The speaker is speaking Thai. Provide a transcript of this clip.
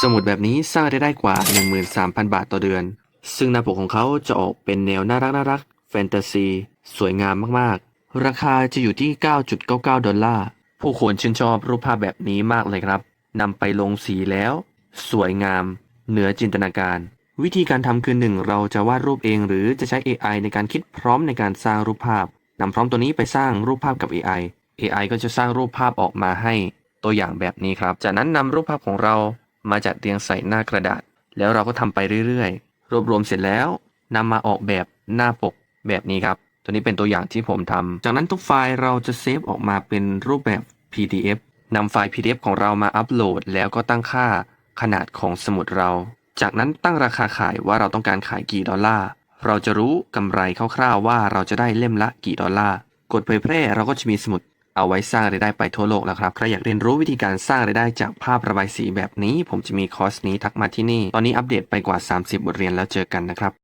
สมุดแบบนี้สร้างรายได้กว่า 13,000 บาทต่อเดือน ซึ่งหน้าปกของเขาจะออกเป็นแนวน่ารักน่ารักแฟนตาซี สวยงามมากๆ ราคาจะอยู่ที่ 9.99 ดอลลาร์ ผู้คนชื่นชอบรูปภาพแบบนี้มากเลยครับนำไปลงสีแล้ว สวยงาม เหนือจินตนาการ วิธีการทำคือหนึ่งเราจะวาดรูปเอง หรือจะใช้ AI ในการคิดพร้อมในการสร้างรูปภาพนำพร้อมตัวนี้ไปสร้างรูปภาพกับ AI AI ก็จะสร้างรูปภาพออกมาให้ตัวอย่างแบบนี้ครับ จากนั้นนำรูปภาพของเรา มาจัดเรียงใส่หน้ากระดาษ แล้วเราก็ทำไปเรื่อยๆ รวบรวมเสร็จแล้วนำมาออกแบบหน้าปกแบบนี้ครับ ตัวนี้เป็นตัวอย่างที่ผมทำจากนั้นทุกไฟล์เราจะเซฟออกมาเป็นรูปแบบ PDF นำไฟล์ PDF ของเรามาอัปโหลด แล้วก็ตั้งค่าขนาดของสมุดเรา จากนั้นตั้งราคาขายว่าเราต้องการขายกี่ดอลลาร์ เราจะรู้กำไรคร่าวๆว่าเราจะได้เล่มละกี่ดอลลาร์ กดเผยแพร่เราก็จะมีสมุด เอาไว้สร้างรายได้ไปทั่วโลกแล้วครับ ใครอยากเรียนรู้วิธีการสร้างรายได้จากภาพระบายสีแบบนี้ ผมจะมีคอร์สนี้ทักมาที่นี่ ตอนนี้อัปเดตไปกว่า 30 บทเรียนแล้วเจอกันนะครับ